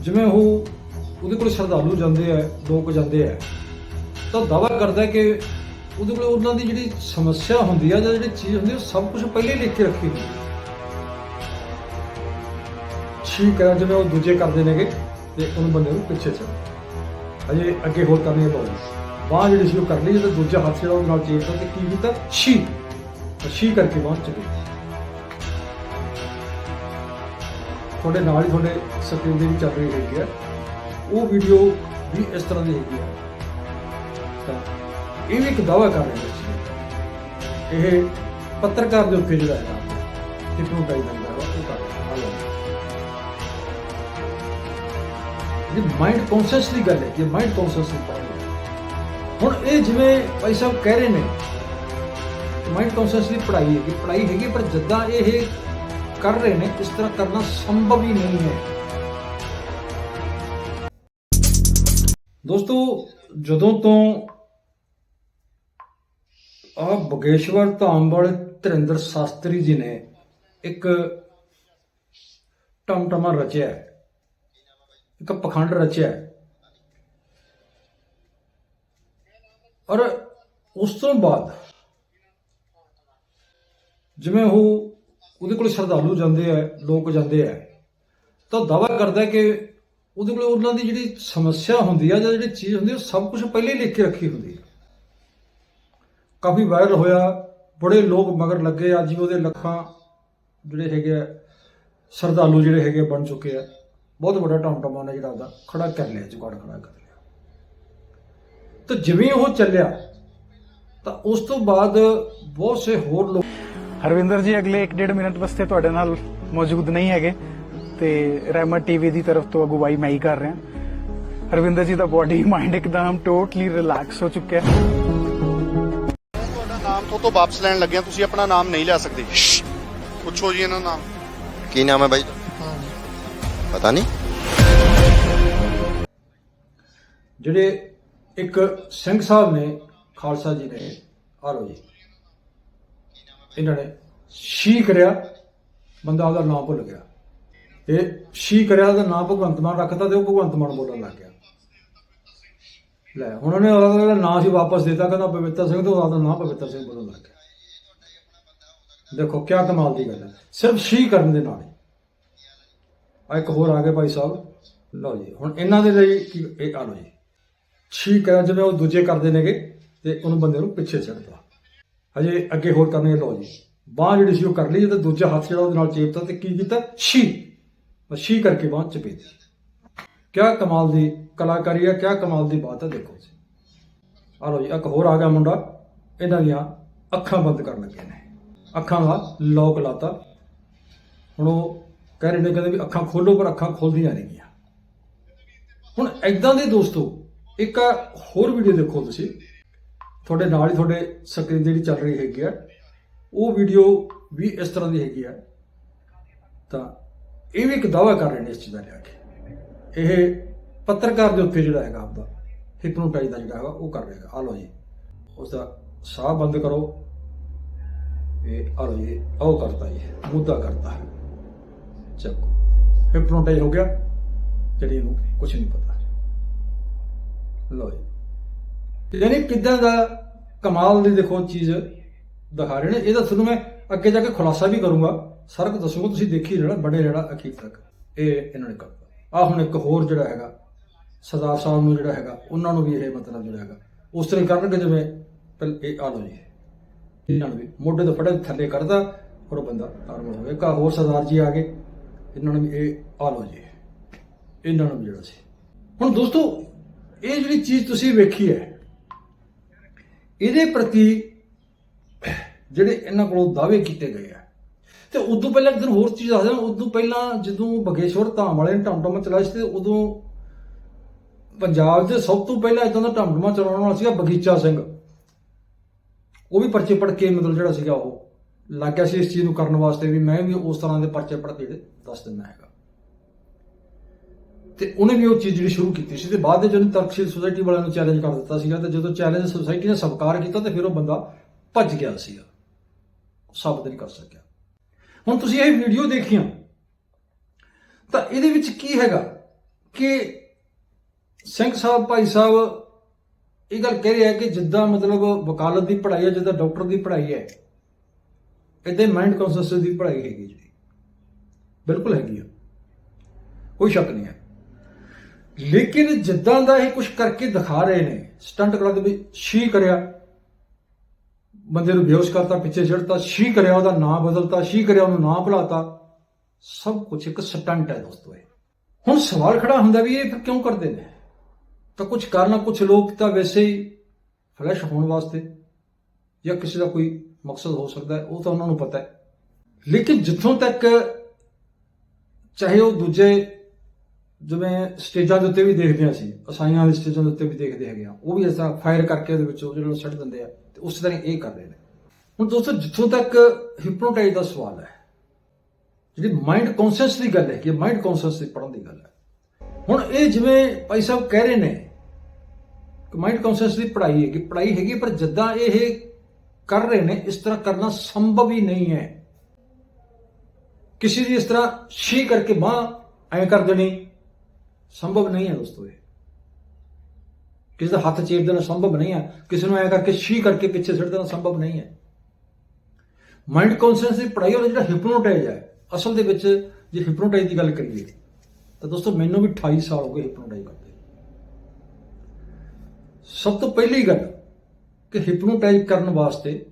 ਜਿਵੇਂ ਉਹ ਉਹਦੇ ਕੋਲ ਸ਼ਰਧਾਲੂ ਜਾਂਦੇ ਆ, ਲੋਕ ਜਾਂਦੇ ਆ, ਤਾਂ ਦਾਵਾ ਕਰਦਾ ਕਿ ਉਹਦੇ ਕੋਲ ਉਹਨਾਂ ਦੀ ਜਿਹੜੀ ਸਮੱਸਿਆ ਹੁੰਦੀ ਆ ਜਾਂ ਜਿਹੜੀ ਚੀਜ਼ ਹੁੰਦੀ ਉਹ ਸਭ ਕੁਝ ਪਹਿਲੇ ਲਿਖ ਕੇ ਰੱਖੀ ਹੁੰਦੀ ਹੈ ਠੀਕ ਹੈ ਜਿਵੇਂ ਉਹ ਦੂਜੇ ਕਰਦੇ ਨੇਗੇ ਤੇ ਉਹਨੂੰ ਬੰਦੇ ਨੂੰ ਪਿੱਛੇ ਛੱਡ ਅਜੇ ਅੱਗੇ ਹੋਰ ਕਰਨੀ ਹੈ ਬਾਜੀ ਬਾਹ ਜਿਹੜੀ ਸੀ ਉਹ ਕਰ ਲਈ, ਜਦੋਂ ਦੂਜਾ ਹੱਥ ਜਿਹੜਾ ਉਹ ਨਾਲ ਚੇਪਦਾ ਤੇ ਕੀ ਕੀਤਾ? ਛੀ। ਤਾਂ ਛੀ ਕਰਕੇ ਬਾਹ ਚਲੇ ਤੁਹਾਡੇ ਨਾਲ ਹੀ ਤੁਹਾਡੇ ਸਕਰੀਨ ਦੇ ਵੀ ਚੱਲ ਰਹੀ ਹੈਗੀ ਆ ਉਹ ਵੀਡੀਓ ਵੀ ਇਸ ਤਰ੍ਹਾਂ ਦੀ ਹੈਗੀ ਆ ਤਾਂ ਇਹ ਵੀ ਇੱਕ ਦਾਅਵਾ ਕਰ ਰਹੇ ਨੇ ਇਹ ਪੱਤਰਕਾਰ ਦੇ ਉੱਤੇ ਜਿਹੜਾ ਹੈ ਹਿਪਨੋਟਾਈਜ਼ ਦਾ ਦਾਅਵਾ ਉਹ ਕਰ ਰਿਹਾ ਮਾਈਂਡ ਕੌਨਸ਼ੀਅਸ ਦੀ ਗੱਲ ਹੈ ਜੇ ਮਾਈਂਡ ਕੌਨਸ਼ੀਅਸ ਦੀ ਹੈ। ਹੁਣ ਇਹ ਜਿਵੇਂ ਭਾਈ ਸਾਹਿਬ ਕਹਿ ਰਹੇ ਨੇ ਮਾਈਂਡ ਕੌਨਸ਼ੀਅਸ ਦੀ ਪੜ੍ਹਾਈ ਹੈਗੀ ਪੜ੍ਹਾਈ ਹੈਗੀ, ਪਰ ਜਿੱਦਾਂ ਇਹ ਕਰ ਰਹੇ ਨੇ, ਇਸ ਤਰ੍ਹਾਂ ਕਰਨਾ ਸੰਭਵ ਹੀ ਨਹੀਂ ਹੈ। ਦੋਸਤੋ, ਜਦੋਂ ਤੋਂ ਆ ਬਗੇਸ਼ਵਰ ਧਾਮ ਵਾਲੇ ਧਰਿੰਦਰ ਸ਼ਾਸਤਰੀ ਜੀ ਨੇ ਇੱਕ ਟਮਟਮਾ ਰਚਿਆ ਇੱਕ ਪਖੰਡ ਰਚਿਆ ਔਰ ਉਸ ਤੋਂ ਬਾਅਦ ਜਿਵੇਂ ਉਹ ਉਹਦੇ ਕੋਲ ਸ਼ਰਧਾਲੂ ਜਾਂਦੇ ਆ, ਲੋਕ ਜਾਂਦੇ ਆ। ਤਾਂ ਦਾਵਾ ਕਰਦਾ ਕਿ ਉਹਦੇ ਕੋਲ ਉਹਨਾਂ ਦੀ ਜਿਹੜੀ ਸਮੱਸਿਆ ਹੁੰਦੀ ਆ ਜਾਂ ਜਿਹੜੀ ਚੀਜ਼ ਹੁੰਦੀ ਉਹ ਸਭ ਕੁਝ ਪਹਿਲੇ ਹੀ ਲਿਖ ਕੇ ਰੱਖੀ ਹੁੰਦੀ ਹੈ ਕਾਫੀ ਵਾਇਰਲ ਹੋਇਆ, ਬੜੇ ਲੋਕ ਮਗਰ ਲੱਗੇ ਆ ਵੀ ਉਹਦੇ ਲੱਖਾਂ ਜਿਹੜੇ ਹੈਗੇ ਆ, ਸ਼ਰਧਾਲੂ ਜਿਹੜੇ ਹੈਗੇ ਬਣ ਚੁੱਕੇ ਆ। ਬਹੁਤ ਵੱਡਾ ਟਮਟਮਾ ਉਹਨੇ ਜਿਹੜਾ ਉਹਦਾ ਖੜਾ ਕਰ ਲਿਆ, ਜੁਗਾੜ ਖੜਾ ਕਰ ਲਿਆ। ਤਾਂ ਜਿਵੇਂ ਉਹ ਚੱਲਿਆ, ਤਾਂ ਉਸ ਤੋਂ ਬਾਅਦ ਬਹੁਤ ਸੇ ਹੋਰ ਲੋਕ ਹਰਵਿੰਦਰ ਜੀ ਅਗਲੇ 1.5 ਮਿੰਟ ਵਾਸਤੇ ਤੁਹਾਡੇ ਨਾਲ ਮੌਜੂਦ ਨਹੀਂ ਹੈਗੇ ਤੇ ਰਹਿਮਤ ਟੀਵੀ ਦੀ ਤਰਫ ਤੋਂ ਅਗਵਾਈ ਮੈਂ ਹੀ ਕਰ ਰਿਹਾ। ਹਰਵਿੰਦਰ ਜੀ ਦਾ ਬਾਡੀ ਮਾਈਂਡ ਇੱਕਦਮ ਟੋਟਲੀ ਰਿਲੈਕਸ ਹੋ ਚੁੱਕਿਆ ਹੈ। ਤੁਹਾਡਾ ਨਾਮ ਤੋਂ ਤੋਂ ਵਾਪਸ ਲੈਣ ਲੱਗਿਆ ਤੁਸੀਂ ਆਪਣਾ ਨਾਮ ਨਹੀਂ ਲੈ ਸਕਦੇ। ਪੁੱਛੋ ਜੀ ਇਹਨਾਂ ਦਾ ਨਾਮ। ਕੀ ਨਾਮ ਹੈ ਬਾਈ? ਪਤਾ ਨਹੀਂ। ਜਿਹੜੇ ਇੱਕ ਸਿੰਘ ਸਾਹਿਬ ਨੇ ਖਾਲਸਾ ਜੀ ਨੇ ਆ ਲੋ ਜੀ। ਇਹਨਾਂ ਨੇ ਸ਼ੀ ਕਰਿਆ, ਬੰਦਾ ਉਹਦਾ ਨਾਮ ਭੁੱਲ ਗਿਆ। ਇਹ ਸ਼ੀ ਕਰਿਆ, ਉਹਦਾ ਨਾਮ ਭਗਵੰਤ ਮਾਨ ਰੱਖਦਾ ਤੇ ਉਹ ਭਗਵੰਤ ਮਾਨ ਬੋਲਣ ਲੱਗ ਗਿਆ। ਲੈ, ਹੁਣ ਉਹਨੇ ਉਹਦਾ ਨਾਮ ਸੀ ਵਾਪਸ ਦਿੱਤਾ, ਕਹਿੰਦਾ ਪਵਿੱਤਰ ਸਿੰਘ ਤੇ ਉਹਦਾ ਨਾਮ ਪਵਿੱਤਰ ਸਿੰਘ ਬੋਲਣ ਲੱਗ ਗਿਆ। ਦੇਖੋ, ਕਿਆ ਕਮਾਲ ਦੀ ਗੱਲ ਹੈ। ਸਿਰਫ ਸ਼ੀ ਕਰਨ ਦੇ ਨਾਲ ਹੀ। ਆ ਇੱਕ ਹੋਰ ਆ ਗਏ ਭਾਈ ਸਾਹਿਬ। ਲਓ ਜੀ, ਹੁਣ ਇਹਨਾਂ ਦੇ ਲਈ ਕੀ ਇਹ ਆ ਲਓ ਜੀ। ਠੀਕ ਹੈ ਜਿਵੇਂ ਉਹ ਦੂਜੇ ਕਰਦੇ ਨੇਗੇ ਤੇ ਉਹਨੂੰ ਬੰਦੇ ਨੂੰ ਪਿੱਛੇ ਛੱਡਦਾ ਹਜੇ ਅੱਗੇ ਹੋਰ ਕਰਨੀ ਲਓ ਜੀ। ਬਾਹ ਜਿਹੜੀ ਸੀ ਉਹ ਕਰ ਲਈ, ਜਦੋਂ ਦੂਜਾ ਹੱਥ ਜਿਹੜਾ ਉਹਦੇ ਨਾਲ ਚੇਪਤਾ ਤੇ ਕੀ ਕੀਤਾ? ਛੀ। ਬਸ ਛੀ ਕਰਕੇ ਬਾਹ ਚਪੇਤੀ ਕਿਆ ਕਮਾਲ ਦੀ ਕਲਾਕਾਰੀ ਹੈ ਕਿਆ ਕਮਾਲ ਦੀ ਬਾਤ ਹੈ ਦੇਖੋ ਜੀ ਆ ਲਓ ਜੀ, ਇੱਕ ਹੋਰ ਆ ਗਿਆ ਮੁੰਡਾ। ਇਹਨਾਂ ਦੀਆਂ ਅੱਖਾਂ ਬੰਦ ਕਰਨ ਲੱਗੇ ਨੇ। ਅੱਖਾਂ ਦਾ ਲੋਕ ਲਾਤਾ। ਹੁਣ ਉਹ ਕਹਿ ਰਹੇ ਨੇ, ਕਹਿੰਦੇ ਵੀ ਅੱਖਾਂ ਖੋਲੋ, ਪਰ ਅੱਖਾਂ ਖੁੱਲਦੀਆਂ ਨਹੀਂ ਗਈਆਂ। ਹੁਣ ਐਦਾਂ ਦੇ ਦੋਸਤੋ, ਇੱਕ ਹੋਰ ਵੀਡੀਓ ਦੇਖੋ ਤੁਸੀਂ। ਤੁਹਾਡੇ ਨਾਲ ਹੀ ਤੁਹਾਡੇ ਸਕਰੀਨ ਜਿਹੜੀ ਚੱਲ ਰਹੀ ਹੈਗੀ ਆ। ਉਹ ਵੀਡੀਓ ਵੀ ਇਸ ਤਰ੍ਹਾਂ ਦੀ ਹੈਗੀ ਆ। ਤਾਂ ਇਹ ਵੀ ਇੱਕ ਦਾਅਵਾ ਕਰ ਰਹੇ ਨੇ ਇਸ ਚੀਜ਼ ਦਾ ਲਿਆ ਕੇ। ਇਹ ਪੱਤਰਕਾਰ ਦੇ ਉੱਤੇ ਜਿਹੜਾ ਹੈਗਾ ਆਪਦਾ ਹਿਪਨੋਟਾਈਜ਼ ਦਾ ਜਿਹੜਾ ਹੈਗਾ, ਉਹ ਕਰ ਰਿਹਾ ਆ ਲਓ ਜੀ। ਉਸ ਦਾ ਸਾਹ ਬੰਦ ਕਰੋ। ਇਹ ਆ ਲਓ ਜੀ, ਉਹ ਕਰਤਾ ਜੀ, ਮੁੱਦਾ ਕਰਤਾ। ਚੱਕੋ। ਹਿਪਨੋਟਾਈਜ਼ ਹੋ ਗਿਆ। ਜਿਹੜੀ ਇਹਨੂੰ ਕੁਝ ਨਹੀਂ ਪਤਾ। ਲਓ ਜੀ। ਯਾਨੀ ਕਿੱਦਾਂ ਦਾ ਕਮਾਲ ਦੀ ਦੇਖੋ ਚੀਜ਼ ਦਿਖਾ ਰਹੇ ਨੇ ਇਹਦਾ ਤੁਹਾਨੂੰ ਮੈਂ ਅੱਗੇ ਜਾ ਕੇ ਖੁਲਾਸਾ ਵੀ ਕਰੂੰਗਾ। ਸਾਰਾ ਕੁਝ ਦੱਸੂਗਾ, ਤੁਸੀਂ ਦੇਖੀ ਰਹਿਣਾ, ਬਣੇ ਰਹਿਣਾ ਅਖੀਰ ਤੱਕ। ਇਹ ਇਹਨਾਂ ਨੇ ਕਰਤਾ। ਆ ਹੁਣ ਇੱਕ ਹੋਰ ਜਿਹੜਾ ਹੈਗਾ, ਸਰਦਾਰ ਸਾਹਿਬ ਨੂੰ ਜਿਹੜਾ ਹੈਗਾ, ਉਹਨਾਂ ਨੂੰ ਵੀ ਇਹ ਮਤਲਬ ਜਿਹੜਾ ਹੈਗਾ, ਉਸ ਤਰ੍ਹਾਂ ਹੀ ਕਰਨਗੇ ਜਿਵੇਂ ਪਹਿਲ, ਇਹ ਆ ਲਓ ਜੀ। ਇਹਨਾਂ ਨੂੰ ਵੀ ਮੋਢੇ ਤੋਂ ਫੜੇ ਥੱਲੇ ਕਰਦਾ, ਔਰ ਉਹ ਬੰਦਾ ਨਾਰਮਲ ਹੋ ਗਿਆ ਇੱਕ ਹੋਰ ਸਰਦਾਰ ਜੀ ਆ ਗਏ, ਇਹਨਾਂ ਨੂੰ ਵੀ ਇਹ ਆ ਲਓ ਜੀ। ਇਹਨਾਂ ਨੂੰ ਵੀ ਜਿਹੜਾ ਸੀ। ਹੁਣ ਦੋਸਤੋ, ਇਹ ਜਿਹੜੀ ਚੀਜ਼ ਤੁਸੀਂ ਵੇਖੀ ਹੈ, ਇਹਦੇ ਪ੍ਰਤੀ ਜਿਹੜੇ ਇਹਨਾਂ ਕੋਲੋਂ ਦਾਅਵੇ ਕੀਤੇ ਗਏ ਆ। ਤੇ ਉਦੋਂ ਪਹਿਲਾਂ ਇੱਕ ਦਿਨ ਹੋਰ ਚੀਜ਼ ਦੱਸਦਾ ਉਦੋਂ ਪਹਿਲਾਂ ਜਦੋਂ ਬਗੇਸ਼ਵਰ ਧਾਮ ਵਾਲੇ ਨੇ ਟਮਟਮ ਚਲਾਇਆ ਸੀ ਤੇ ਉਦੋਂ ਪੰਜਾਬ ਦੇ ਸਭ ਤੋਂ ਪਹਿਲਾਂ ਇਦਾਂ ਦਾ ਟਮਟਮਾ ਚਲਾਉਣ ਵਾਲਾ ਸੀਗਾ ਬਗੀਚਾ ਸਿੰਘ। ਉਹ ਵੀ ਪਰਚੇ ਪੜ ਕੇ ਮਤਲਬ ਜਿਹੜਾ ਸੀਗਾ ਉਹ ਲੱਗ ਗਿਆ ਸੀ ਇਸ ਚੀਜ਼ ਨੂੰ ਕਰਨ ਵਾਸਤੇ ਵੀ ਮੈਂ ਵੀ ਉਸ ਤਰ੍ਹਾਂ ਦੇ ਪਰਚੇ ਪੜ ਕੇ ਜਿਹੜੇ ਦੱਸ ਦਿੰਦਾ ਹੈਗਾ। ਤੇ ਉਹਨੇ ਵੀ ਉਹ ਚੀਜ਼ ਜਿਹੜੀ ਸ਼ੁਰੂ ਕੀਤੀ ਸੀ ਤੇ ਬਾਅਦ ਦੇ ਜਦੋਂ ਤਰਕਸ਼ੀਲ ਸੁਸਾਇਟੀ ਵਾਲਿਆਂ ਨੂੰ ਚੈਲੰਜ ਕਰ ਦਿੱਤਾ ਸੀਗਾ ਤੇ ਜਦੋਂ ਚੈਲੰਜ ਸੁਸਾਇਟੀ ਨੇ ਸਵੀਕਾਰ ਕੀਤਾ ਤੇ ਫਿਰ ਉਹ ਬੰਦਾ ਭੱਜ ਗਿਆ ਸੀਗਾ। ਸਾਬਤ ਨਹੀਂ ਕਰ ਸਕਿਆ। ਹੁਣ ਤੁਸੀਂ ਇਹ ਵੀਡੀਓ ਦੇਖੀਆਂ, ਤਾਂ ਇਹਦੇ ਵਿੱਚ ਕੀ ਹੈਗਾ ਕਿ ਸਿੰਘ ਸਾਹਿਬ, ਭਾਈ ਸਾਹਿਬ ਇਹ ਗੱਲ ਕਹਿ ਰਿਹਾ ਕਿ ਜਿੱਦਾਂ ਮਤਲਬ ਵਕਾਲਤ ਦੀ ਪੜ੍ਹਾਈ ਹੈ ਜਿੱਦਾਂ ਡਾਕਟਰ ਦੀ ਪੜ੍ਹਾਈ ਹੈ ਇਦਾਂ ਮਾਈਂਡ ਕੌਨਸ਼ੈਸਨੈਸ ਦੀ ਪੜ੍ਹਾਈ ਹੈਗੀ ਜੀ। ਬਿਲਕੁਲ ਹੈਗੀ ਆ। ਕੋਈ ਸ਼ੱਕ ਨਹੀਂ ਹੈ। ਲੇਕਿਨ ਜਿੱਦਾਂ ਦਾ ਇਹ ਕੁਝ ਕਰਕੇ ਦਿਖਾ ਰਹੇ ਨੇ ਸਟੰਟ ਕਰਾ ਦੇ ਵੀ ਸ਼ੀ ਕਰਿਆ ਬੰਦੇ ਨੂੰ ਬੇਹੋਸ਼ ਕਰਤਾ, ਪਿੱਛੇ ਛੱਡਤਾ, ਸ਼ੀ ਕਰਿਆ ਉਹਦਾ ਨਾਂ ਬਦਲਤਾ, ਸ਼ੀ ਕਰਿਆ ਉਹਨੂੰ ਨਾਂ ਭੁਲਾਤਾ। ਸਭ ਕੁਝ ਇੱਕ ਸਟੰਟ ਹੈ ਦੋਸਤੋ ਇਹ। ਹੁਣ ਸਵਾਲ ਖੜਾ ਹੁੰਦਾ ਵੀ ਇਹ ਫਿਰ ਕਿਉਂ ਕਰਦੇ ਨੇ? ਤਾਂ ਕੁਝ ਕਾਰਨ ਕੁਝ ਲੋਕ ਤਾਂ ਵੈਸੇ ਹੀ ਫਲੈਸ਼ ਹੋਣ ਵਾਸਤੇ ਜਾਂ ਕਿਸੇ ਦਾ ਕੋਈ ਮਕਸਦ ਹੋ ਸਕਦਾ ਹੈ, ਉਹ ਤਾਂ ਉਹਨਾਂ ਨੂੰ ਪਤਾ ਹੈ। ਲੇਕਿਨ ਜਿੱਥੋਂ ਤੱਕ ਚਾਹੇ ਉਹ ਦੂਜੇ ਜਿਵੇਂ ਸਟੇਜਾਂ ਦੇ ਉੱਤੇ ਵੀ ਦੇਖਦੇ ਹਾਂ ਅਸੀਂ, ਅਸਾਈਆਂ ਦੇ ਸਟੇਜਾਂ ਦੇ ਉੱਤੇ ਵੀ ਦੇਖਦੇ ਹੈਗੇ ਆ ਉਹ ਵੀ ਇਸ ਫਾਇਰ ਕਰਕੇ ਉਹਦੇ ਵਿੱਚ ਉਹ ਜਿਹੜਾ ਸੱਟ ਦਿੰਦੇ ਆ। ਤੇ ਉਸ ਤਰ੍ਹਾਂ ਇਹ ਕਰ ਰਹੇ ਨੇ। ਹੁਣ ਦੋਸਤੋ, ਜਿੱਥੋਂ ਤੱਕ ਹਿਪਨੋਟਾਈਜ਼ ਦਾ ਸਵਾਲ ਹੈ, ਜਿਹੜੀ ਮਾਈਂਡ ਕੌਨਸ਼ੀਅਸ ਦੀ ਗੱਲ ਹੈ, ਕਿ ਮਾਈਂਡ ਕੌਨਸ਼ੀਅਸ ਦੀ ਪੜਨ ਦੀ ਗੱਲ ਹੈ, ਹੁਣ ਇਹ ਜਿਵੇਂ ਭਾਈ ਸਾਹਿਬ ਕਹਿ ਰਹੇ ਨੇ ਕਿ ਮਾਈਂਡ ਕੌਨਸ਼ੀਅਸ ਦੀ ਪੜ੍ਹਾਈ ਹੈ ਕਿ ਪੜ੍ਹਾਈ ਹੈਗੀ, ਪਰ ਜਿੱਦਾਂ ਇਹ ਕਰ ਰਹੇ ਨੇ, ਇਸ ਤਰ੍ਹਾਂ ਕਰਨਾ ਸੰਭਵ ਹੀ ਨਹੀਂ ਹੈ। ਕਿਸੇ ਦੀ ਇਸ ਤਰ੍ਹਾਂ ਸ਼ੀ ਕਰਕੇ ਬਾਹ ਐ ਕਰ ਦੇਣੀ, ਸੰਭਵ ਨਹੀਂ ਹੈ ਦੋਸਤੋ ਇਹ। ਕਿਸੇ ਦਾ ਹੱਥ ਚੇਪ ਦੇਣਾ ਸੰਭਵ ਨਹੀਂ ਹੈ, ਕਿਸੇ ਨੂੰ ਐ ਕਰਕੇ ਸ਼ੀ ਕਰਕੇ ਪਿੱਛੇ ਸਿੱਟ ਦੇਣਾ ਸੰਭਵ ਨਹੀਂ ਹੈ। ਮਾਈਂਡ ਕੌਨਸ਼ੀਅਸ ਦੀ ਪੜ੍ਹਾਈ ਔਰ ਜਿਹੜਾ ਹਿਪਨੋਟਾਈਜ਼ ਹੈ, ਅਸਲ ਦੇ ਵਿੱਚ ਜੇ ਹਿਪਨੋਟਾਈਜ਼ ਦੀ ਗੱਲ ਕਰੀਏ, ਤਾਂ ਦੋਸਤੋ ਮੈਨੂੰ ਵੀ 28 ਸਾਲ ਹੋ ਗਏ ਹਿਪਨੋਟਾਈਜ਼ ਕਰਦੇ ਸਭ ਤੋਂ ਪਹਿਲੀ ਗੱਲ ਕਿ ਹਿਪਨੋਟਾਈਜ਼ ਕਰਨ ਵਾਸਤੇ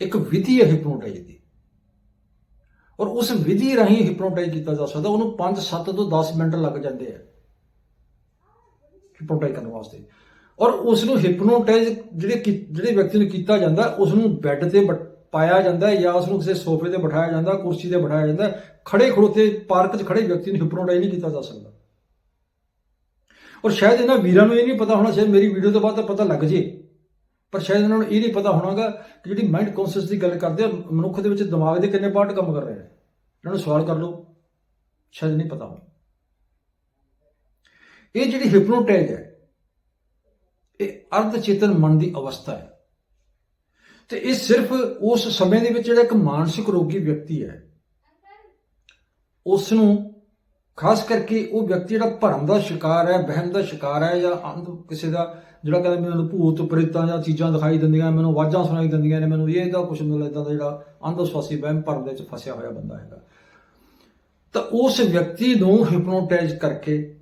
ਇੱਕ ਵਿਧੀ ਹੈ ਹਿਪਨੋਟਾਈਜ਼ ਦੀ। ਔਰ ਉਸ ਵਿਧੀ ਰਾਹੀਂ ਹਿਪਨੋਟਾਈਜ਼ ਕੀਤਾ ਜਾ ਸਕਦਾ, ਉਹਨੂੰ 5 7 ਤੋਂ 10 ਮਿੰਟ ਲੱਗ ਜਾਂਦੇ ਆ। ਹਿਪਨੋਟਾਈਜ਼ ਕਰਨ ਵਾਸਤੇ। ਔਰ ਉਸ ਨੂੰ ਹਿਪਨੋਟਾਈਜ਼ ਜਿਹੜੇ ਕੀ- ਜਿਹੜੇ ਵਿਅਕਤੀ ਨੂੰ ਕੀਤਾ ਜਾਂਦਾ ਉਸ ਨੂੰ ਬੈੱਡ ਤੇ ਬਿਠ- ਪਾਇਆ ਜਾਂਦਾ ਹੈ ਜਾਂ ਉਸ ਨੂੰ ਕਿਸੇ ਸੋਫੇ ਤੇ ਬਿਠਾਇਆ ਜਾਂਦਾ, ਕੁਰਸੀ ਤੇ ਬਿਠਾਇਆ ਜਾਂਦਾ ਹੈ। ਖੜੇ ਖੜੋਤੇ ਪਾਰਕ 'ਚ ਖੜੇ ਵਿਅਕਤੀ ਨੂੰ ਹਿਪਨੋਟਾਈਜ਼ ਨਹੀਂ ਕੀਤਾ ਜਾ ਸਕਦਾ। ਔਰ ਸ਼ਾਇਦ ਇਹਨਾਂ ਵੀਰਾਂ ਨੂੰ ਇਹ ਨਹੀਂ ਪਤਾ ਹੋਣਾ, ਸ਼ਾਇਦ ਮੇਰੀ ਵੀਡੀਓ ਤੋਂ ਬਾਅਦ ਤਾਂ ਪਤਾ ਲੱਗ ਜੇ। ਪਰ ਸ਼ਾਇਦ ਇਹਨਾਂ ਨੂੰ ਇਹ ਨਹੀਂ ਪਤਾ ਹੋਣਾਗਾ ਕਿ ਜਿਹੜੀ ਮਾਈਂਡ ਕੌਨਸ਼ੀਅਸ ਦੀ ਗੱਲ ਕਰਦੇ ਆ, ਮਨੁੱਖ ਦੇ ਵਿੱਚ ਦਿਮਾਗ ਦੇ ਕਿੰਨੇ ਪਾਰਟ ਕੰਮ ਕਰ ਰਹੇ ਨੇ। ਇਹਨਾਂ ਨੂੰ ਸਵਾਲ ਕਰ ਲਓ, ਸ਼ਾਇਦ ਨਹੀਂ ਪਤਾ ਹੋਣਾ। ਇਹ ਜਿਹੜੀ ਹਿਪਨੋਟਾਈਜ਼ ਹੈ, ਇਹ ਅਰਧ ਚੇਤਨ ਮਨ ਦੀ ਅਵਸਥਾ ਹੈ। ਤੇ ਇਹ ਸਿਰਫ ਉਸ ਸਮੇਂ ਦੇ ਵਿੱਚ ਜਿਹੜਾ ਇੱਕ ਮਾਨਸਿਕ ਰੋਗੀ ਵਿਅਕਤੀ ਹੈ ਉਸ ਨੂੰ ਖਾਸ ਕਰਕੇ ਉਹ ਵਿਅਕਤੀ ਜਿਹੜਾ ਭਰਮ ਦਾ ਸ਼ਿਕਾਰ ਹੈ, ਵਹਿਮ ਦਾ ਸ਼ਿਕਾਰ ਹੈ ਜਾਂ ਅੰਧ ਕਿਸੇ ਦਾ ਜਿਹੜਾ ਕਹਿੰਦਾ ਮੈਨੂੰ ਭੂਤ ਪ੍ਰੇਤਾਂ ਜਾਂ ਚੀਜ਼ਾਂ ਦਿਖਾਈ ਦਿੰਦੀਆਂ, ਮੈਨੂੰ ਆਵਾਜ਼ਾਂ ਸੁਣਾਈ ਦਿੰਦੀਆਂ ਨੇ, ਮੈਨੂੰ ਇਹ ਦਾ ਕੁਝ ਮਤਲਬ ਇਦਾਂ ਦਾ ਜਿਹੜਾ ਅੰਧਵਿਸ਼ਵਾਸੀ ਵਹਿਮ ਭਰਮ ਦੇ ਵਿੱਚ ਫਸਿਆ ਹੋਇਆ ਬੰਦਾ ਹੈਗਾ। ਤਾਂ ਉਸ ਵਿਅਕਤੀ ਨੂੰ ਹਿਪਨੋਟਾਈਜ਼ ਕਰਕੇ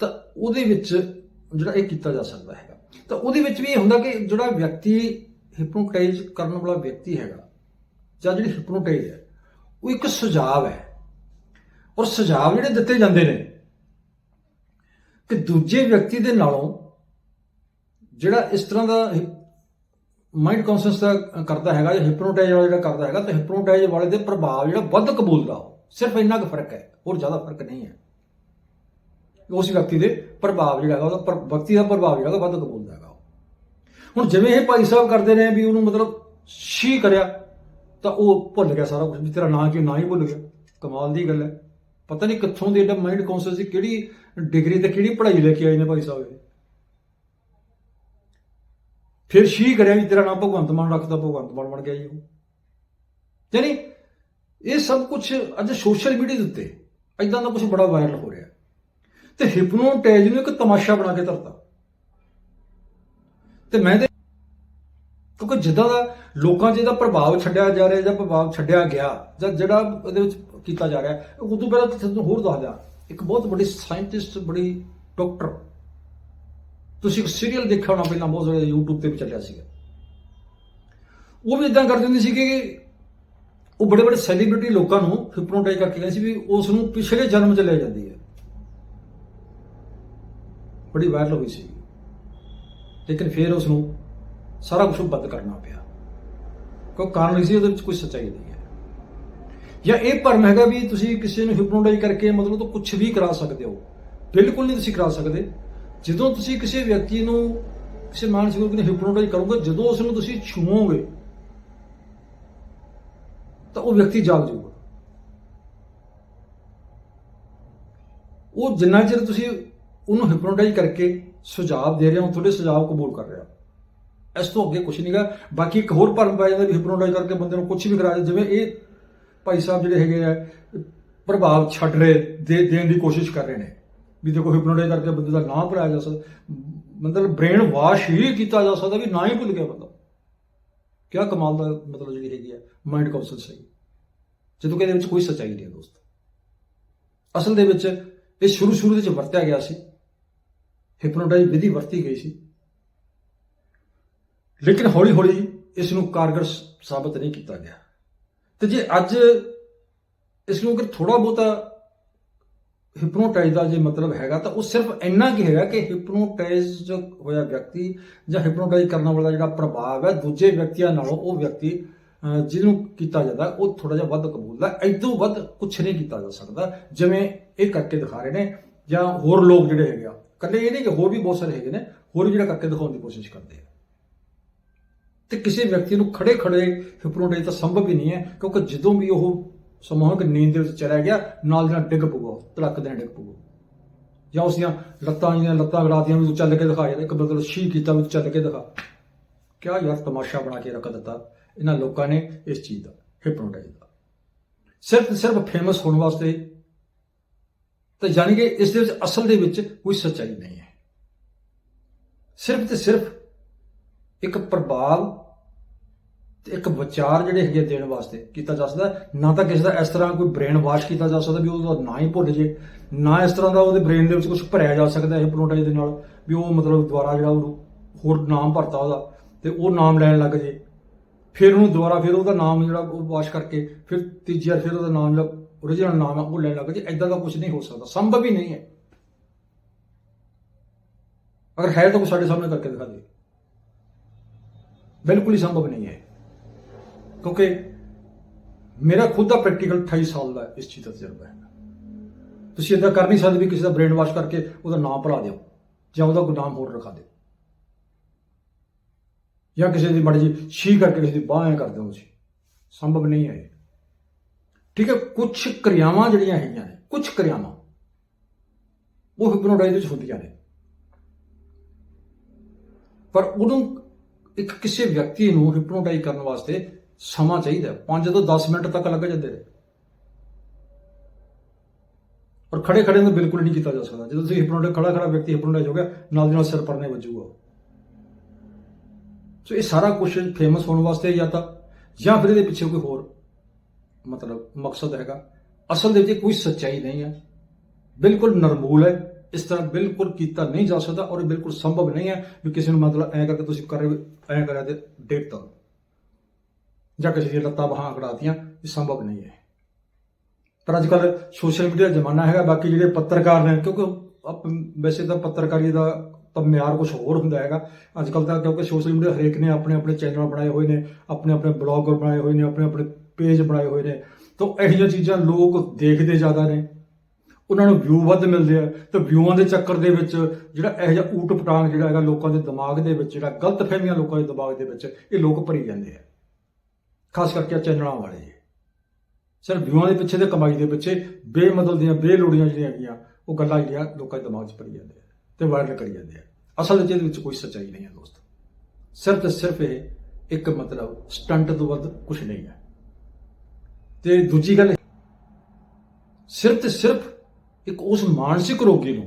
ਤਾਂ ਉਹਦੇ ਵਿੱਚ ਜਿਹੜਾ ਇਹ ਕੀਤਾ ਜਾ ਸਕਦਾ ਹੈਗਾ। ਤਾਂ ਉਹਦੇ ਵਿੱਚ ਵੀ ਇਹ ਹੁੰਦਾ ਕਿ ਜਿਹੜਾ ਵਿਅਕਤੀ ਹਿਪਨੋਟਾਈਜ਼ ਕਰਨ ਵਾਲਾ ਵਿਅਕਤੀ ਹੈਗਾ, ਜਾਂ ਜਿਹੜੀ ਹਿਪਨੋਟਾਈਜ਼ ਹੈ, ਉਹ ਇੱਕ ਸੁਝਾਵ ਹੈ। ਔਰ ਸੁਝਾਵ ਜਿਹੜੇ ਦਿੱਤੇ ਜਾਂਦੇ ਨੇ ਕਿ ਦੂਜੇ ਵਿਅਕਤੀ ਦੇ ਨਾਲੋਂ ਜਿਹੜਾ ਇਸ ਤਰ੍ਹਾਂ ਦਾ ਮਾਈਂਡ ਕੌਨਸ਼ੀਅਸ ਦਾ ਕਰਦਾ ਹੈਗਾ, ਜਾਂ ਹਿਪਨੋਟਾਈਜ਼ ਵਾਲਾ ਜਿਹੜਾ ਕਰਦਾ ਹੈਗਾ, ਤਾਂ ਹਿਪਨੋਟਾਈਜ਼ ਵਾਲੇ ਦੇ ਪ੍ਰਭਾਵ ਜਿਹੜਾ ਵੱਧ ਕਬੂਲਦਾ ਉਹ ਸਿਰਫ ਇੰਨਾ ਕੁ ਫ਼ਰਕ ਹੈ, ਹੋਰ ਜ਼ਿਆਦਾ ਫ਼ਰਕ ਨਹੀਂ ਹੈ। ਉਸ ਵਿਅਕਤੀ ਦੇ ਪ੍ਰਭਾਵ ਜਿਹੜਾ ਹੈਗਾ, ਉਹਦਾ ਪਰ- ਵਿਅਕਤੀ ਦਾ ਪ੍ਰਭਾਵ ਜਿਹੜਾ ਹੈਗਾ ਵੱਧ ਕਬੂਲਦਾ ਹੈਗਾ ਉਹ। ਹੁਣ ਜਿਵੇਂ ਇਹ ਭਾਈ ਸਾਹਿਬ ਕਰਦੇ ਨੇ ਵੀ ਉਹਨੂੰ ਮਤਲਬ ਸ਼ੀ ਕਰਿਆ, ਤਾਂ ਉਹ ਭੁੱਲ ਗਿਆ ਸਾਰਾ ਕੁਝ ਵੀ ਤੇਰਾ ਨਾਂ ਕੀ, ਨਾ ਹੀ ਭੁੱਲ ਗਿਆ। ਕਮਾਲ ਦੀ ਗੱਲ ਹੈ। ਪਤਾ ਨਹੀਂ ਕਿੱਥੋਂ ਦੀ ਇਹਦਾ ਮਾਈਂਡ ਕੌਨਸ਼ੀਅਸ ਦੀ ਕਿਹੜੀ ਡਿਗਰੀ ਤੇ ਕਿਹੜੀ ਪੜ੍ਹਾਈ ਲੈ ਕੇ ਆਏ ਨੇ ਭਾਈ ਸਾਹਿਬ ਇਹ। ਫਿਰ ਸ਼ੀ ਕਰਿਆ ਵੀ ਤੇਰਾ ਨਾਮ ਭਗਵੰਤ ਮਾਨ ਰੱਖਦਾ, ਭਗਵੰਤ ਮਾਨ ਬਣ ਗਿਆ ਜੀ ਉਹ। ਯਾਨੀ ਇਹ ਸਭ ਕੁਝ ਅੱਜ ਸੋਸ਼ਲ ਮੀਡੀਆ ਦੇ ਉੱਤੇ ਐਦਾਂ ਦਾ ਕੁਝ ਬੜਾ ਵਾਇਰਲ ਹੋ ਤੇ ਹਿਪਨੋਟਾਈਜ਼ ਨੂੰ ਇੱਕ ਤਮਾਸ਼ਾ ਬਣਾ ਕੇ ਧਰਤਾ। ਤੇ ਮੈਂ ਤੇ ਕਿਉਂਕਿ ਜਿੱਦਾਂ ਦਾ ਲੋਕਾਂ 'ਚ ਇਹਦਾ ਪ੍ਰਭਾਵ ਛੱਡਿਆ ਜਾ ਰਿਹਾ ਜਾਂ ਪ੍ਰਭਾਵ ਛੱਡਿਆ ਗਿਆ, ਜਾਂ ਜਿਹੜਾ ਇਹਦੇ ਵਿੱਚ ਕੀਤਾ ਜਾ ਰਿਹਾ ਉਹ ਤੋਂ ਪਹਿਲਾਂ ਤਾਂ ਤੁਹਾਨੂੰ ਹੋਰ ਦੱਸ ਦਿਆਂ। ਇੱਕ ਬਹੁਤ ਵੱਡੀ ਸਾਇੰਟਿਸਟ ਬੜੀ ਡਾਕਟਰ ਤੁਸੀਂ ਇੱਕ ਸੀਰੀਅਲ ਦੇਖਿਆ ਹੋਣਾ ਪਹਿਲਾਂ, ਬਹੁਤ ਜ਼ਿਆਦਾ YouTube ਤੇ ਵੀ ਚੱਲਿਆ ਸੀਗਾ। ਉਹ ਵੀ ਇਦਾਂ ਕਰ ਦਿੰਦੀ ਸੀ ਕਿ ਉਹ ਬੜੇ ਬੜੇ ਸੈਲੀਬ੍ਰਿਟੀ ਲੋਕਾਂ ਨੂੰ ਹਿਪਨੋਟਾਈਜ਼ ਕਰਕੇ ਕਹਿੰਦੇ ਸੀ ਵੀ ਉਸ ਨੂੰ ਪਿਛਲੇ ਜਨਮ 'ਚ ਲੈ ਜਾਂਦੀ। ਬੜੀ ਵਾਇਰਲ ਹੋਈ ਸੀ। ਲੇਕਿਨ ਫਿਰ ਉਸ ਨੂੰ ਸਾਰਾ ਕੁਝ ਬੰਦ ਕਰਨਾ ਪਿਆ। ਕੋਈ ਕਾਰਨ ਸੀ, ਉਹਦੇ ਵਿੱਚ ਕੋਈ ਸੱਚਾਈ ਨਹੀਂ ਹੈ। ਜਾਂ ਇਹ ਭਰਮ ਹੈਗਾ ਵੀ ਤੁਸੀਂ ਕਿਸੇ ਨੂੰ ਹਿਪਨੋਟਾਈਜ਼ ਕਰਕੇ ਮਤਲਬ ਤਾਂ ਕੁਝ ਵੀ ਕਰਾ ਸਕਦੇ ਹੋ। ਬਿਲਕੁਲ ਨਹੀਂ ਤੁਸੀਂ ਕਰਾ ਸਕਦੇ। ਜਦੋਂ ਤੁਸੀਂ ਕਿਸੇ ਵਿਅਕਤੀ ਨੂੰ, ਕਿਸੇ ਮਾਨਸਿਕ ਰੋਗੀ ਨੂੰ ਹਿਪਨੋਟਾਈਜ਼ ਕਰੋਗੇ, ਜਦੋਂ ਉਸ ਨੂੰ ਤੁਸੀਂ ਛੂਓਗੇ ਤਾਂ ਉਹ ਵਿਅਕਤੀ ਜਾਗ ਜਾਊਗਾ। ਉਹ ਜਿੰਨਾ ਚਿਰ ਤੁਸੀਂ ਉਹਨੂੰ ਹਿਪਨੋਟਾਈਜ਼ ਕਰਕੇ ਸੁਝਾਅ ਦੇ ਰਿਹਾ ਹੋ ਤੁਹਾਡੇ ਸੁਝਾਅ ਕਬੂਲ ਕਰ ਰਿਹਾ। ਇਸ ਤੋਂ ਅੱਗੇ ਕੁਝ ਨਹੀਂਗਾ। ਬਾਕੀ ਇੱਕ ਹੋਰ ਭਰਮ ਪੈ ਜਾਂਦਾ ਵੀ ਹਿਪਨੋਟਾਈਜ਼ ਕਰਕੇ ਬੰਦੇ ਨੂੰ ਕੁਝ ਵੀ ਕਰਾ ਦੇ। ਜਿਵੇਂ ਇਹ ਭਾਈ ਸਾਹਿਬ ਜਿਹੜੇ ਹੈਗੇ ਆ, ਪ੍ਰਭਾਵ ਛੱਡ ਰਹੇ, ਦੇ ਦੇਣ ਦੀ ਕੋਸ਼ਿਸ਼ ਕਰ ਰਹੇ ਨੇ। ਵੀ ਦੇਖੋ ਹਿਪਨੋਟਾਈਜ਼ ਕਰਕੇ ਬੰਦੇ ਦਾ ਨਾਂ ਭੁਲਾਇਆ ਜਾ ਸਕਦਾ। ਮਤਲਬ ਬ੍ਰੇਨ ਵਾਸ਼ ਹੀ ਕੀਤਾ ਜਾ ਸਕਦਾ ਵੀ ਨਾ ਹੀ ਭੁੱਲ ਗਿਆ ਬੰਦਾ। ਕਿਆ ਕਮਾਲ ਦਾ ਮਤਲਬ ਜਿਹੜੀ ਹੈਗੀ ਹੈ ਮਾਈਂਡ ਕੌਂਸਲ ਸਹੀ ਜਦੋਂ ਕਿ ਇਹਦੇ ਵਿੱਚ ਕੋਈ ਸੱਚਾਈ ਨਹੀਂ ਹੈ ਦੋਸਤ। ਅਸਲ ਦੇ ਵਿੱਚ ਇਹ ਸ਼ੁਰੂ ਸ਼ੁਰੂ ਦੇ ਵਿੱਚ ਵਰਤਿਆ ਗਿਆ ਸੀ। ਹਿਪਨੋਟਾਈਜ਼ ਵਿਧੀ ਵਰਤੀ ਗਈ ਸੀ। ਲੇਕਿਨ ਹੌਲੀ ਹੌਲੀ ਇਸ ਨੂੰ ਕਾਰਗਰ ਸਾਬਤ ਨਹੀਂ ਕੀਤਾ ਗਿਆ। ਤੇ ਜੇ ਅੱਜ ਇਸ ਨੂੰ ਅਗਰ ਥੋੜਾ ਬਹੁਤਾ ਹਿਪਨੋਟਾਈਜ਼ ਦਾ ਜੇ ਮਤਲਬ ਹੈਗਾ, ਤਾਂ ਉਹ ਸਿਰਫ ਇੰਨਾ ਕੀ ਹੈਗਾ ਕਿ ਹਿਪਨੋਟਾਈਜ਼ ਹੋਇਆ ਵਿਅਕਤੀ ਜਾਂ ਹਿਪਨੋਟਾਈਜ਼ ਕਰਨ ਵਾਲਾ ਜਿਹੜਾ ਪ੍ਰਭਾਵ ਹੈ, ਦੂਜੇ ਵਿਅਕਤੀਆਂ ਨਾਲੋਂ ਉਹ ਵਿਅਕਤੀ ਜਿਹਨੂੰ ਕੀਤਾ ਜਾਂਦਾ, ਉਹ ਥੋੜਾ ਜਿਹਾ ਵੱਧ ਕਬੂਲਦਾ ਇਦੋਂ ਵੱਧ ਕੁਝ ਨਹੀਂ ਕੀਤਾ ਜਾ ਸਕਦਾ, ਜਿਵੇਂ ਇਹ ਕਰਕੇ ਦਿਖਾ ਰਹੇ ਨੇ ਜਾਂ ਹੋਰ ਲੋਕ ਜਿਹੜੇ ਹੈਗੇ ਆ ਕੱਲੇ ਇਹ ਨਹੀਂ ਕਿ ਹੋਰ ਵੀ ਬਹੁਤ ਸਾਰੇ ਹੈਗੇ ਨੇ ਹੋਰ ਵੀ ਜਿਹੜਾ ਕਰਕੇ ਦਿਖਾਉਣ ਦੀ ਕੋਸ਼ਿਸ਼ ਕਰਦੇ ਆ। ਤੇ ਕਿਸੇ ਵਿਅਕਤੀ ਨੂੰ ਖੜੇ ਖੜੇ ਹਿਪਨੋਟਾਈਜ਼ ਤਾਂ ਸੰਭਵ ਹੀ ਨਹੀਂ ਹੈ ਕਿਉਂਕਿ ਜਦੋਂ ਵੀ ਉਹ ਸਮੂਹਿਕ ਨੀਂਦ ਦੇ ਵਿੱਚ ਚਲਾ ਗਿਆ ਨਾਲ ਦੀ ਡਿੱਗ ਪਊਗਾ ਉਹ, ਧੜਕ ਦੇ ਨਾਲ ਡਿੱਗ ਪਊਗਾ ਜਾਂ ਉਸ ਦੀਆਂ ਲੱਤਾਂ ਜਿਹੜੀਆਂ ਲੱਤਾਂ ਗੜਾਤੀਆਂ ਵੀ ਤੂੰ ਚੱਲ ਕੇ ਦਿਖਾ ਯਾਰ ਇੱਕ ਮਤਲਬ ਸ਼ੀ ਕੀਤਾ ਵੀ ਤੂੰ ਚੱਲ ਕੇ ਦਿਖਾ। ਕਿਆ ਯਾਰ ਤਮਾਸ਼ਾ ਬਣਾ ਕੇ ਰੱਖ ਦਿੱਤਾ ਇਹਨਾਂ ਲੋਕਾਂ ਨੇ ਇਸ ਚੀਜ਼ ਦਾ ਹਿਪਨੋਟਾਈਜ਼ ਦਾ। ਸਿਰਫ ਸਿਰਫ ਫੇਮਸ ਹੋਣ ਵਾਸਤੇ ਤਾਂ ਜਾਣੀ ਕਿ ਇਸ ਦੇ ਵਿੱਚ ਅਸਲ ਦੇ ਵਿੱਚ ਕੋਈ ਸੱਚਾਈ ਨਹੀਂ ਹੈ। ਸਿਰਫ ਤੇ ਸਿਰਫ ਇੱਕ ਪ੍ਰਭਾਵ ਤੇ ਇੱਕ ਵਿਚਾਰ ਜਿਹੜੇ ਹੈਗੇ ਦੇਣ ਵਾਸਤੇ ਕੀਤਾ ਜਾ ਸਕਦਾ ਨਾ ਤਾਂ ਕਿਸੇ ਦਾ ਇਸ ਤਰ੍ਹਾਂ ਕੋਈ ਬ੍ਰੇਨ ਵਾਸ਼ ਕੀਤਾ ਜਾ ਸਕਦਾ ਵੀ ਉਹਦਾ ਨਾ ਹੀ ਭੁੱਲ ਜੇ, ਨਾ ਇਸ ਤਰ੍ਹਾਂ ਦਾ ਉਹਦੇ ਬ੍ਰੇਨ ਦੇ ਵਿੱਚ ਕੁਝ ਭਰਿਆ ਜਾ ਸਕਦਾ ਇਹ ਹਿਪਨੋਟਾਈਜ਼ ਦੇ ਨਾਲ, ਵੀ ਉਹ ਮਤਲਬ ਦੁਬਾਰਾ ਜਿਹੜਾ ਉਹਨੂੰ ਹੋਰ ਨਾਮ ਭਰਤਾ ਉਹਦਾ ਤੇ ਉਹ ਨਾਮ ਲੈਣ ਲੱਗ ਜੇ। ਫਿਰ ਉਹਨੂੰ ਦੁਬਾਰਾ ਫਿਰ ਉਹਦਾ ਨਾਮ ਜਿਹੜਾ ਉਹ ਵਾਸ਼ ਕਰਕੇ, ਫਿਰ ਤੀਜੀ ਵਾਰ ਫਿਰ ਉਹਦਾ ਨਾਮ ਜਿਹੜਾ ਓਰੀਜਨਲ ਨਾਮ ਆ, ਉਹ ਲੈਣ ਲੱਗ ਜੇ ਐਦਾਂ ਦਾ ਕੁਝ ਨਹੀਂ ਹੋ ਸਕਦਾ। ਸੰਭਵ ਹੀ ਨਹੀਂ ਹੈ। ਅਗਰ ਹੈ ਤਾਂ ਕੋਈ ਸਾਡੇ ਸਾਹਮਣੇ ਕਰਕੇ ਦਿਖਾ ਦੇ। ਬਿਲਕੁਲ ਹੀ ਸੰਭਵ ਨਹੀਂ ਹੈ। ਕਿਉਂਕਿ ਮੇਰਾ ਖੁਦ ਦਾ ਪ੍ਰੈਕਟੀਕਲ 28 ਸਾਲ ਦਾ ਇਸ ਚੀਜ਼ ਦਾ ਤਜਰਬਾ ਹੈ। ਤੁਸੀਂ ਇਦਾਂ ਕਰ ਨਹੀਂ ਸਕਦੇ ਵੀ ਕਿਸੇ ਦਾ ਬ੍ਰੇਨ ਵਾਸ਼ ਕਰਕੇ ਉਹਦਾ ਨਾਮ ਭੁਲਾ ਦਿਓ, ਜਾਂ ਉਹਦਾ ਗੁਨਾਮ ਹੋਰ ਰਖਾ ਦਿਓ। ਜਾਂ ਕਿਸੇ ਦੀ ਮੜੀ ਜੀ ਛੀ ਕਰਕੇ ਕਿਸੇ ਦੀ ਬਾਹ ਕਰ ਦਿਓ ਤੁਸੀਂ। ਸੰਭਵ ਨਹੀਂ ਹੈ ਠੀਕ ਹੈ ਕੁਝ ਕਿਰਿਆਵਾਂ ਜਿਹੜੀਆਂ ਹੈਗੀਆਂ ਨੇ ਕੁਝ ਕਿਰਿਆਵਾਂ, ਉਹ ਹਿਪਨੋਟਾਈਜ਼ ਵਿੱਚ ਹੁੰਦੀਆਂ ਨੇ। ਪਰ ਉਹਨੂੰ ਇੱਕ ਕਿਸੇ ਵਿਅਕਤੀ ਨੂੰ ਹਿਪਨੋਟਾਈਜ਼ ਕਰਨ ਵਾਸਤੇ ਸਮਾਂ ਚਾਹੀਦਾ 5 ਤੋਂ 10 ਮਿੰਟ ਤੱਕ ਲੱਗ ਜਾਂਦੇ ਨੇ। ਔਰ ਖੜੇ ਖੜੇ ਨੂੰ ਬਿਲਕੁਲ ਨਹੀਂ ਕੀਤਾ ਜਾ ਸਕਦਾ। ਜਦੋਂ ਤੁਸੀਂ ਹਿਪਨੋਟਾਈਜ਼ ਖੜਾ ਖੜਾ ਵਿਅਕਤੀ ਹਿਪਨੋਟਾਈਜ਼ ਹੋ ਗਿਆ, ਨਾਲ ਦੀ ਨਾਲ ਸਿਰ ਪਰਨੇ ਵੱਜੂਗਾ। ਸੋ ਇਹ ਸਾਰਾ ਕੁਝ ਫੇਮਸ ਹੋਣ ਵਾਸਤੇ ਜਾਂ ਤਾਂ, ਜਾਂ ਫਿਰ ਇਹਦੇ ਪਿੱਛੇ ਕੋਈ ਹੋਰ ਮਤਲਬ ਮਕਸਦ ਹੈਗਾ। ਅਸਲ ਦੇ ਵਿੱਚ ਕੋਈ ਸੱਚਾਈ ਨਹੀਂ ਹੈ। ਬਿਲਕੁਲ ਨਰਮੂਲ ਹੈ। ਇਸ ਤਰ੍ਹਾਂ ਬਿਲਕੁਲ ਕੀਤਾ ਨਹੀਂ ਜਾ ਸਕਦਾ ਔਰ ਇਹ ਬਿਲਕੁਲ ਸੰਭਵ ਨਹੀਂ ਹੈ ਵੀ ਕਿਸੇ ਨੂੰ ਮਤਲਬ ਐਂ ਕਰਕੇ ਤੁਸੀਂ ਕਰੇ, ਐਂ ਕਰਿਆ ਤੇ ਡੇਟ ਤਾ ਜਾਂ ਕਿਸੇ ਦੀ ਲੱਤਾਂ ਬਾਹਾਂ ਕਢਾਤੀਆਂ ਇਹ ਸੰਭਵ ਨਹੀਂ ਹੈ। ਪਰ ਅੱਜ ਕੱਲ ਸੋਸ਼ਲ ਮੀਡੀਆ ਜ਼ਮਾਨਾ ਹੈਗਾ, ਬਾਕੀ ਜਿਹੜੇ ਪੱਤਰਕਾਰ ਨੇ, ਕਿਉਂਕਿ ਵੈਸੇ ਤਾਂ ਪੱਤਰਕਾਰੀ ਦਾ ਤਾਂ ਮਿਆਰ ਕੁਝ ਹੋਰ ਹੁੰਦਾ ਹੈਗਾ। ਅੱਜ ਕੱਲ ਤਾਂ ਕਿਉਂਕਿ ਸੋਸ਼ਲ ਮੀਡੀਆ ਹਰੇਕ ਨੇ ਆਪਣੇ ਆਪਣੇ ਚੈਨਲ ਬਣਾਏ ਹੋਏ ਨੇ ਆਪਣੇ ਆਪਣੇ ਬਲੌਗਰ ਬਣਾਏ ਹੋਏ ਨੇ ਆਪਣੇ ਆਪਣੇ ਪੇਜ ਬਣਾਏ ਹੋਏ ਨੇ। ਤਾਂ ਇਹੋ ਜਿਹੀਆਂ ਚੀਜ਼ਾਂ ਲੋਕ ਦੇਖਦੇ ਜ਼ਿਆਦਾ ਨੇ। ਉਹਨਾਂ ਨੂੰ ਵਿਊ ਵੱਧ ਮਿਲਦੇ ਆ। ਤੇ ਵਿਊਆਂ ਦੇ ਚੱਕਰ ਦੇ ਵਿੱਚ ਜਿਹੜਾ ਇਹੋ ਜਿਹਾ ਊਟ ਪਟਾਂਗ ਜਿਹੜਾ ਹੈਗਾ ਲੋਕਾਂ ਦੇ ਦਿਮਾਗ ਦੇ ਵਿੱਚ, ਜਿਹੜਾ ਗਲਤ ਫਹਿਮੀਆਂ ਲੋਕਾਂ ਦੇ ਦਿਮਾਗ ਦੇ ਵਿੱਚ, ਇਹ ਲੋਕ ਭਰੀ ਜਾਂਦੇ ਆ। ਖਾਸ ਕਰਕੇ ਆਹ ਚੈਨਲਾਂ ਵਾਲੇ ਸਿਰਫ ਵਿਊਆਂ ਦੇ ਪਿੱਛੇ ਤੇ ਕਮਾਈ ਦੇ ਪਿੱਛੇ ਬੇਮਤਲਬ ਦੀਆਂ, ਬੇਲੋੜੀਆਂ ਜਿਹੜੀਆਂ ਹੈਗੀਆਂ, ਉਹ ਗੱਲਾਂ ਜਿਹੜੀਆਂ ਲੋਕਾਂ ਦੇ ਦਿਮਾਗ 'ਚ ਭਰੀ ਜਾਂਦੇ ਆ ਤੇ ਵਾਇਰਲ ਕਰੀ ਜਾਂਦੇ ਆ। ਅਸਲ ਵਿੱਚ ਇਹਦੇ ਵਿੱਚ ਕੋਈ ਸੱਚਾਈ ਨਹੀਂ ਹੈ ਦੋਸਤ। ਸਿਰਫ ਤੇ ਸਿਰਫ ਇਹ ਇੱਕ ਮਤਲਬ ਸਟੰਟ ਤੋਂ ਵੱਧ ਕੁਝ ਨਹੀਂ ਹੈ। ਤੇ ਦੂਜੀ ਗੱਲ, ਸਿਰਫ ਤੇ ਸਿਰਫ ਇੱਕ ਉਸ ਮਾਨਸਿਕ ਰੋਗੀ ਨੂੰ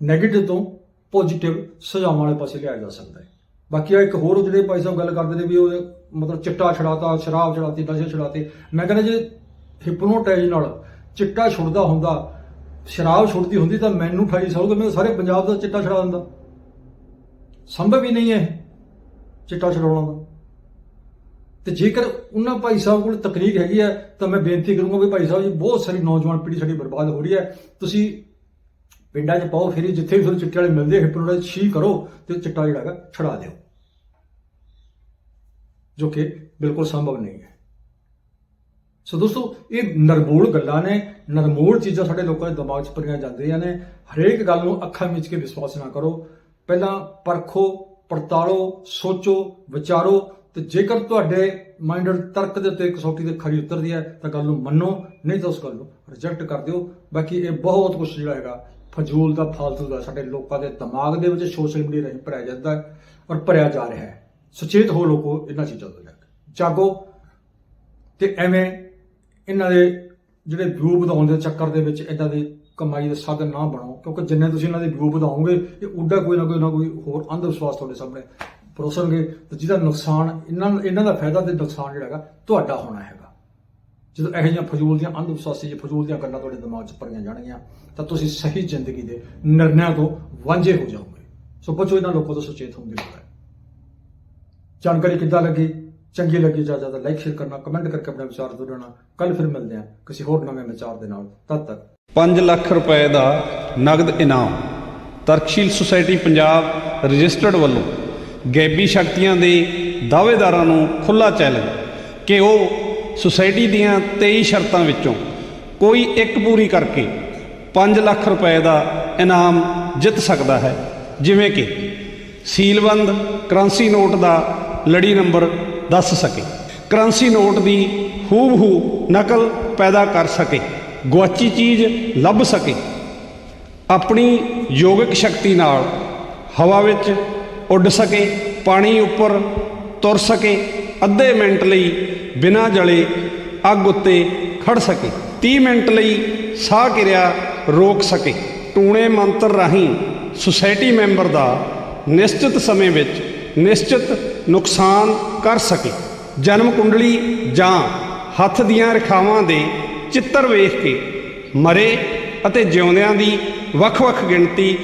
ਨੈਗੇਟਿਵ ਤੋਂ ਪੋਜ਼ਿਟਿਵ ਸੁਝਾਵਾਂ ਵਾਲੇ ਪਾਸੇ ਲਿਆਇਆ ਜਾ ਸਕਦਾ ਹੈ। ਬਾਕੀ ਆ ਇੱਕ ਹੋਰ ਜਿਹੜੇ ਭਾਈ ਸਾਹਿਬ ਗੱਲ ਕਰਦੇ ਨੇ ਵੀ ਉਹ ਮਤਲਬ ਚਿੱਟਾ ਛੜਾਤਾ ਸ਼ਰਾਬ ਛੜਾਤੀ ਨਸ਼ੇ ਛੜਾਤੇ ਮੈਂ ਕਹਿੰਦਾ ਜੇ ਹਿਪਨੋਟਾਈਜ਼ ਨਾਲ ਚਿੱਟਾ ਛੁੱਟਦਾ ਹੁੰਦਾ, ਸ਼ਰਾਬ ਛੁੱਟਦੀ ਹੁੰਦੀ ਤਾਂ ਮੈਨੂੰ 28 ਸਾਲ ਮੈਂ ਸਾਰੇ ਪੰਜਾਬ ਦਾ ਚਿੱਟਾ ਛੜਾ ਦਿੰਦਾ। ਸੰਭਵ ਹੀ ਨਹੀਂ ਹੈ ਚਿੱਟਾ ਛਡਾਉਣਾ ਤੇ ਜੇਕਰ ਉਹਨਾਂ ਭਾਈ ਸਾਹਿਬ ਕੋਲ ਤਕਨੀਕ ਹੈਗੀ ਹੈ, ਤਾਂ ਮੈਂ ਬੇਨਤੀ ਕਰੂੰਗਾ ਵੀ ਭਾਈ ਸਾਹਿਬ ਜੀ, ਬਹੁਤ ਸਾਰੀ ਨੌਜਵਾਨ ਪੀੜ੍ਹੀ ਸਾਡੀ ਬਰਬਾਦ ਹੋ ਰਹੀ ਹੈ। ਤੁਸੀਂ ਪਿੰਡਾਂ 'ਚ ਪਾਓ, ਫਿਰ ਜਿੱਥੇ ਵੀ ਤੁਹਾਨੂੰ ਚਿੱਟੇ ਵਾਲੇ ਮਿਲਦੇ ਹਿਪਨੋਟਾਈਜ਼ ਛੀ ਕਰੋ ਤੇ ਚਿੱਟਾ ਜਿਹੜਾ ਹੈਗਾ ਛੜਾ ਦਿਓ। ਜੋ ਕਿ ਬਿਲਕੁਲ ਸੰਭਵ ਨਹੀਂ ਹੈ। ਸੋ ਦੋਸਤੋ, ਇਹ ਨਰਮੂਲ ਗੱਲਾਂ ਨੇ, ਨਰਮੂਲ ਚੀਜ਼ਾਂ ਸਾਡੇ ਲੋਕਾਂ ਦੇ ਦਿਮਾਗ 'ਚ ਭਰੀਆਂ ਜਾਂਦੀਆਂ ਨੇ। ਹਰੇਕ ਗੱਲ ਨੂੰ ਅੱਖਾਂ ਵਿੱਚ ਕੇ ਵਿਸ਼ਵਾਸ ਨਾ ਕਰੋ। ਪਹਿਲਾਂ ਪਰਖੋ, ਪੜਤਾਲੋ, ਸੋਚੋ, ਵਿਚਾਰੋ। ਤੇ ਜੇਕਰ ਤੁਹਾਡੇ ਮਾਈਂਡ ਤਰਕ ਦੇ ਉੱਤੇ ਕਸੌਟੀ ਤੇ ਖਰੀ ਉਤਰਦੀ ਹੈ, ਤਾਂ ਗੱਲ ਨੂੰ ਮੰਨੋ, ਨਹੀਂ ਤਾਂ ਉਸ ਗੱਲ ਨੂੰ ਰਿਜੈਕਟ ਕਰ ਦਿਓ। ਬਾਕੀ ਇਹ ਬਹੁਤ ਕੁਝ ਜਿਹੜਾ ਹੈਗਾ, ਫਜ਼ੂਲ ਦਾ, ਫਾਲਤੂ ਦਾ ਸਾਡੇ ਲੋਕਾਂ ਦੇ ਦਿਮਾਗ ਦੇ ਵਿੱਚ ਸੋਸ਼ਲ ਮੀਡੀਆ ਰਾਹੀਂ ਭਰਿਆ ਜਾਂਦਾ ਹੈ ਔਰ ਭਰਿਆ ਜਾ ਰਿਹਾ ਹੈ। ਸੁਚੇਤ ਹੋ ਲੋਕੋ, ਇਹਨਾਂ ਚੀਜ਼ਾਂ ਤੋਂ ਜਾ ਕੇ। ਜਾਗੋ ਤੇ ਐਵੇਂ ਇਹਨਾਂ ਦੇ ਜਿਹੜੇ ਵਿਊ ਵਧਾਉਣ ਦੇ ਚੱਕਰ ਦੇ ਵਿੱਚ ਇਦਾਂ ਦੇ ਕਮਾਈ ਦੇ ਸਾਧਨ ਨਾ ਬਣਾਓ, ਕਿਉਂਕਿ ਜਿੰਨੇ ਤੁਸੀਂ ਇਹਨਾਂ ਦੇ ਵਿਊ ਵਧਾਓਗੇ, ਇਹ ਉੱਡਾ ਕੋਈ ਨਾ ਕੋਈ ਨਾ ਕੋਈ ਹੋਰ ਅੰਧ ਵਿਸ਼ਵਾਸ ਤੁਹਾਡੇ ਸਾਹਮਣੇ ਪਰੋਸਣਗੇ ਤੇ ਜਿਹਦਾ ਨੁਕਸਾਨ, ਇਹਨਾਂ ਇਹਨਾਂ ਦਾ ਫਾਇਦਾ ਤੇ ਨੁਕਸਾਨ ਜਿਹੜਾ ਹੈਗਾ, ਤੁਹਾਡਾ ਹੋਣਾ ਹੈਗਾ। ਜਦੋਂ ਇਹੋ ਜਿਹੀਆਂ ਫਜ਼ੂਲ ਦੀਆਂ ਅੰਧ ਵਿਸ਼ਵਾਸੀ ਜਾਂ ਫਜ਼ੂਲ ਦੀਆਂ ਗੱਲਾਂ ਤੁਹਾਡੇ ਦਿਮਾਗ 'ਚ ਭਰੀਆਂ ਜਾਣਗੀਆਂ, ਤਾਂ ਤੁਸੀਂ ਸਹੀ ਜ਼ਿੰਦਗੀ ਦੇ ਨਿਰਣਿਆਂ ਤੋਂ ਵਾਂਝੇ ਹੋ ਜਾਓਗੇ। ਸੋ ਬੱਚੋ ਇਹਨਾਂ ਲੋਕਾਂ ਤੋਂ ਸੁਚੇਤ ਹੋਣ ਦੀ ਲੋੜ ਹੈ ਜਾਣਕਾਰੀ ਕਿੱਦਾਂ ਲੱਗੀ? ਚੰਗੀ ਲੱਗੀ ਜਾਂ ਜ਼ਿਆਦਾ ਲਾਈਕ ਸ਼ੇਅਰ ਕਰਨਾ ਕਮੈਂਟ ਕਰਕੇ ਆਪਣੇ ਵਿਚਾਰ ਜ਼ਰੂਰ ਦੇਣਾ। ਕੱਲ ਫਿਰ ਮਿਲਦੇ ਹਾਂ ਕਿਸੇ ਹੋਰ ਨਵੇਂ ਵਿਚਾਰ ਦੇ ਨਾਲ। ਤਦ ਤੱਕ। 5 ਲੱਖ ਰੁਪਏ ਦਾ ਨਗਦ ਇਨਾਮ ਤਰਕਸ਼ੀਲ ਸੁਸਾਇਟੀ ਪੰਜਾਬ ਰਜਿਸਟਰਡ ਵੱਲੋਂ ਗੈਬੀ ਸ਼ਕਤੀਆਂ ਦੇ ਦਾਅਵੇਦਾਰਾਂ ਨੂੰ ਖੁੱਲਾ ਚੈਲੰਜ ਕਿ ਉਹ ਸੁਸਾਇਟੀ ਦੀਆਂ 23 ਸ਼ਰਤਾਂ ਵਿੱਚੋਂ ਕੋਈ ਇੱਕ ਪੂਰੀ ਕਰਕੇ 5 ਲੱਖ ਰੁਪਏ ਦਾ ਇਨਾਮ ਜਿੱਤ ਸਕਦਾ ਹੈ। ਜਿਵੇਂ ਕਿ ਸੀਲਬੰਦ ਕਰੰਸੀ ਨੋਟ ਦਾ ਲੜੀ ਨੰਬਰ ਦੱਸ ਸਕੇ। ਕਰੰਸੀ ਨੋਟ ਦੀ ਹੂਬਹੂ ਨਕਲ ਪੈਦਾ ਕਰ ਸਕੇ। ਗੁਆਚੀ ਚੀਜ਼ ਲੱਭ ਸਕੇ। ਆਪਣੀ ਯੋਗਿਕ ਸ਼ਕਤੀ ਨਾਲ ਹਵਾ ਵਿੱਚ ਉੱਡ ਸਕੇ, ਪਾਣੀ ਉੱਪਰ ਤੁਰ ਸਕੇ, ਅੱਧੇ ਮਿੰਟ ਲਈ ਬਿਨਾਂ ਜਲੇ ਅੱਗ ਉੱਤੇ ਖੜ ਸਕੇ 30 ਮਿੰਟ ਲਈ ਸਾਹ ਕਿਰਿਆ ਰੋਕ ਸਕੇ। ਟੂਣੇ ਮੰਤਰ ਰਾਹੀਂ ਸੁਸਾਇਟੀ ਮੈਂਬਰ ਦਾ ਨਿਸ਼ਚਿਤ ਸਮੇਂ ਵਿੱਚ ਨਿਸ਼ਚਿਤ ਨੁਕਸਾਨ ਕਰ ਸਕੇ। ਜਨਮ ਕੁੰਡਲੀ ਜਾਂ ਹੱਥ ਦੀਆਂ ਰੇਖਾਵਾਂ ਦੇ ਚਿੱਤਰ ਵੇਖ ਕੇ ਮਰੇ ਅਤੇ ਜਿਉਂਦਿਆਂ ਦੀ ਵੱਖ-ਵੱਖ ਗਿਣਤੀ